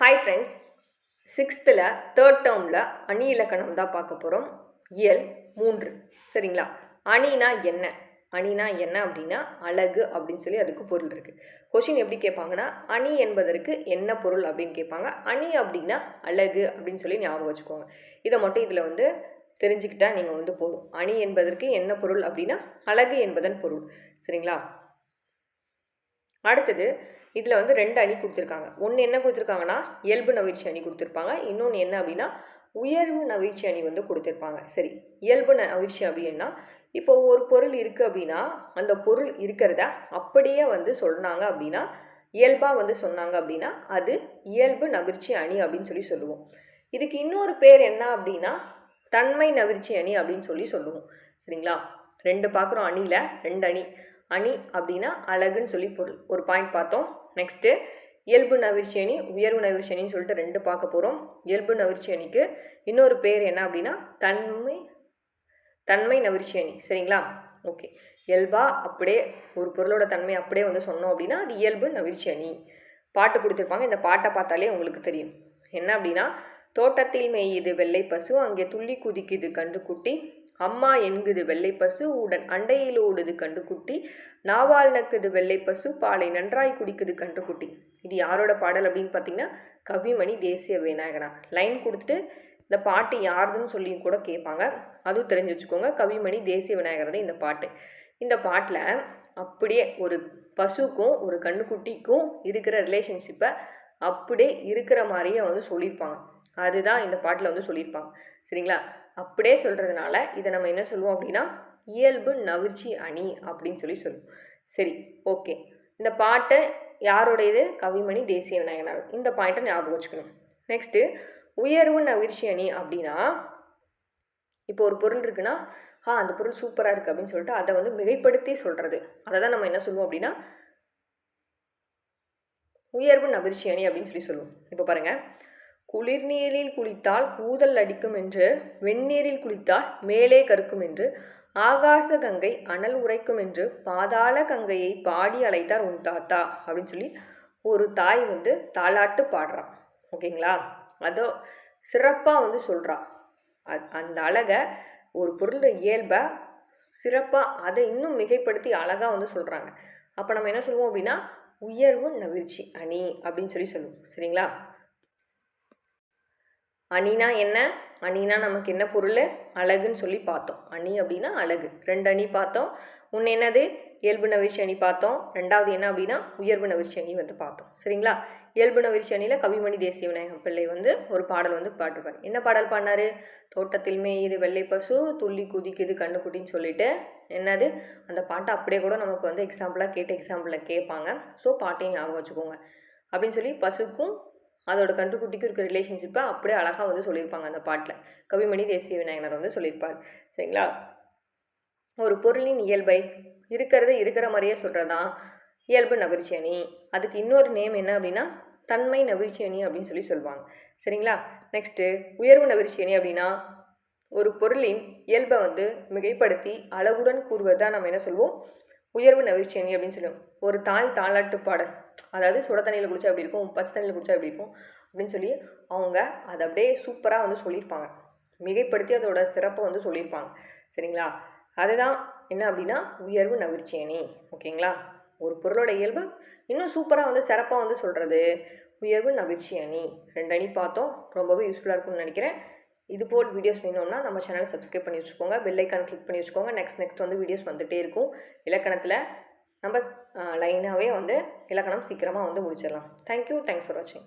Hi friends சிக்ஸ்த்தில் third டேர்மில் அணி இலக்கணம் தான் பார்க்க போகிறோம் இயல் மூன்று. சரிங்களா? அணினா என்ன? அணினா என்ன அப்படின்னா அழகு அப்படின்னு சொல்லி அதுக்கு பொருள் இருக்குது கொஷின் எப்படி கேட்பாங்கன்னா அணி என்பதற்கு என்ன பொருள் அப்படின்னு கேட்பாங்க. அணி அப்படின்னா அழகு அப்படின்னு சொல்லி ஞாபகம் வச்சுக்கோங்க. இதை மட்டும் இதில் வந்து தெரிஞ்சுக்கிட்டால் நீங்கள் வந்து போதும். அணி என்பதற்கு என்ன பொருள் அப்படின்னா அழகு என்பதன் பொருள். சரிங்களா? அடுத்தது இதில் வந்து ரெண்டு அணி கொடுத்துருக்காங்க. ஒன்று என்ன கொடுத்துருக்காங்கன்னா இயல்பு நவிழ்ச்சி அணி கொடுத்துருப்பாங்க. இன்னொன்று என்ன அப்படின்னா உயர்வு நவிழ்ச்சி அணி வந்து கொடுத்துருப்பாங்க. சரி இயல்பு நவிழ்ச்சி அப்படின்னா இப்போ ஒரு பொருள் இருக்குது அப்படின்னா அந்த பொருள் இருக்கிறத அப்படியே வந்து சொன்னாங்க அப்படின்னா இயல்பாக வந்து சொன்னாங்க அப்படின்னா அது இயல்பு நவிர்ச்சி அணி அப்படின்னு சொல்லி சொல்லுவோம். இதுக்கு இன்னொரு பேர் என்ன அப்படின்னா தன்மை நவிர்ச்சி அணி அப்படின்னு சொல்லி சொல்லுவோம். சரிங்களா? ரெண்டு பார்க்குறோம் அணியில் ரெண்டு அணி. அணி அப்படின்னா அழகுன்னு சொல்லி பொருள். ஒரு பாயிண்ட் பார்த்தோம். நெக்ஸ்ட்டு இயல்பு நவிர்ச்சி அணி உயர்வு நவிர்ச்சி அணின்னு சொல்லிட்டு ரெண்டு பார்க்க போகிறோம் இயல்பு நவிர்ச்சி அணிக்கு இன்னொரு பேர் என்ன அப்படின்னா தன்மை தன்மை நவிர்ச்சி அணி. சரிங்களா? ஓகே இயல்பா அப்படியே ஒரு பொருளோட தன்மை அப்படியே வந்து சொன்னோம் அப்படின்னா அது இயல்பு நவிர்ச்சி அணி. பாட்டு கொடுத்துருப்பாங்க. இந்த பாட்டை பார்த்தாலே உங்களுக்கு தெரியும். என்ன அப்படின்னா தோட்டத்தில் மேயுது வெள்ளை பசு அங்கே துள்ளி குதிக்குது கன்றுக்குட்டி. அம்மா என்குது வெள்ளை பசு உடன் அண்டையில் ஓடுது கண்டுக்குட்டி நாவால் நக்குது வெள்ளை பசு பாலை நன்றாய் குடிக்குது கன்றுக்குட்டி. இது யாரோட பாடல் அப்படின்னு பார்த்தீங்கன்னா கவிமணி தேசிய விநாயகனா. லைன் கொடுத்துட்டு இந்த பாட்டு யாருதுன்னு சொல்லி கூட கேட்பாங்க. அதுவும் தெரிஞ்சு வச்சுக்கோங்க கவிமணி தேசிய விநாயகர் இந்த பாட்டு. இந்த பாட்டில் அப்படியே ஒரு பசுக்கும் ஒரு கண்ணுக்குட்டிக்கும் இருக்கிற ரிலேஷன்ஷிப்பை அப்படியே இருக்கிற மாதிரியே வந்து சொல்லியிருப்பாங்க. அதுதான் இந்த பாட்டில் வந்து சொல்லியிருப்பாங்க. சரிங்களா? அப்படியே சொல்கிறதுனால இதை நம்ம என்ன சொல்லுவோம் அப்படின்னா இயல்பு நவிர்ச்சி அணி அப்படின்னு சொல்லி சொல்லுவோம். சரி ஓகே. இந்த பாட்டை யாரோடையது? கவிமணி தேசிய விநாயகனார். இந்த பாயிண்ட்டை ஞாபகம் வச்சுக்கணும். நெக்ஸ்ட்டு உயர்வு நவிர்ச்சி அணி அப்படின்னா இப்போ ஒரு பொருள் இருக்குன்னா ஆ அந்த பொருள் சூப்பராக இருக்குது அப்படின்னு சொல்லிட்டு அதை வந்து மிகைப்படுத்தி சொல்கிறது அதை தான் நம்ம என்ன சொல்லுவோம் அப்படின்னா உயர்வு நவிர்ச்சி அணி அப்படின்னு சொல்லி சொல்லுவோம். இப்போ பாருங்கள் குளிர்நீரில் குளித்தால் கூதல் அடிக்கும் என்று வெந்நீரில் குளித்தால் மேலே கருக்கும் என்று ஆகாச கங்கை அனல் உரைக்கும் என்று பாதாள கங்கையை பாடி அழைத்தார் உன் தாத்தா அப்படின்னு சொல்லி ஒரு தாய் வந்து தாளாட்டு பாடுறான் ஓகேங்களா? அதோ சிறப்பாக வந்து சொல்கிறான் அந்த அழகை ஒரு பொருளோட இயல்பை சிறப்பாக அதை இன்னும் மிகைப்படுத்தி அழகாக வந்து சொல்கிறாங்க அப்போ நம்ம என்ன சொல்லுவோம் அப்படின்னா உயர்வு நவிழ்ச்சி அணி அப்படின்னு சொல்லி சொல்லுவோம். சரிங்களா? அணினா என்ன? அணினா நமக்கு என்ன பொருள்? அழகுன்னு சொல்லி பார்த்தோம். அணி அப்படின்னா அழகு. ரெண்டு அணி பார்த்தோம். ஒன்று என்னது? இயல்பு நவிர்ச்சி அணி பார்த்தோம். ரெண்டாவது என்ன அப்படின்னா உயர்வு நவிர்ச்சி அணி வந்து பார்த்தோம். சரிங்களா? இயல்பு நவிர்ச்சி அணியில் கவிமணி தேசிய விநாயகம் பிள்ளை வந்து ஒரு பாடல் வந்து பாட்டிருப்பார் என்ன பாடல் பாடினாரு? தோட்டத்தில் மேயுது வெள்ளை பசு துள்ளி குதிக்குது கண்ணுக்குட்டின்னு சொல்லிட்டு. என்னது? அந்த பாட்டை அப்படியே கூட நமக்கு வந்து எக்ஸாம்பிளாக கேட்டு எக்ஸாம்பிளில் கேட்பாங்க. ஸோ பாட்டையும் ஞாபகம் வச்சுக்கோங்க. அப்படின்னு சொல்லி பசுக்கும் அதோட கன்றுக்குட்டிக்கும் இருக்கிற ரிலேஷன்ஷிப்பை அப்படியே அழகாக வந்து சொல்லியிருப்பாங்க அந்த பாட்டில். கவிமணி தேசிய விநாயகர் வந்து சொல்லியிருப்பார். சரிங்களா? ஒரு பொருளின் இயல்பை இருக்கிறத இருக்கிற மாதிரியே சொல்கிறதான் இயல்பு நபரிச்சேனி அதுக்கு இன்னொரு நேம் என்ன அப்படின்னா தன்மை நவிர்ச்சி அப்படின்னு சொல்லி சொல்லுவாங்க. சரிங்களா? நெக்ஸ்ட்டு உயர்வு நவிர்ச்சி அப்படின்னா ஒரு பொருளின் இயல்பை வந்து மிகைப்படுத்தி அளவுடன் கூறுவது தான் நம்ம என்ன சொல்லுவோம் உயர்வு நவிர்ச்சி அப்படின்னு சொல்லுவோம். ஒரு தாய் தாளாட்டு பாடல். அதாவது சுட தண்ணியில் குடிச்சா எப்படி இருக்கும்? பச்சை தண்ணியில் குடிச்சா எப்படி இருக்கும்? அப்படின்னு சொல்லி அவங்க அதை அப்படியே சூப்பராக வந்து சொல்லியிருப்பாங்க. மிகைப்படுத்தி அதோட சிறப்பை வந்து சொல்லியிருப்பாங்க. சரிங்களா? அதுதான் என்ன அப்படின்னா உயர்வு நவிர்ச்சி அணி. ஓகேங்களா? ஒரு பொருளோட இயல்பு இன்னும் சூப்பராக வந்து சிறப்பாக வந்து சொல்கிறது உயர்வு நவிர்ச்சி அணி. ரெண்டு அணி பார்த்தோம். ரொம்பவே யூஸ்ஃபுல்லாக இருக்கும்னு நினைக்கிறேன். இது போல் வீடியோஸ் வேணும்னா நம்ம சேனலை சப்ஸ்கிரைப் பண்ணி வச்சுக்கோங்க. பெல்லைக்கான் கிளிக் பண்ணி வச்சுக்கோங்க. நெக்ஸ்ட் நெக்ஸ்ட் வந்து வீடியோஸ் வந்துகிட்டே இருக்கும். இலக்கணத்தில் நம்ம லைனாகவே வந்து இலக்கணம் சீக்கிரமாக வந்து முடிச்சிடலாம். தேங்க்யூ தேங்க்ஸ் ஃபார் வாட்சிங்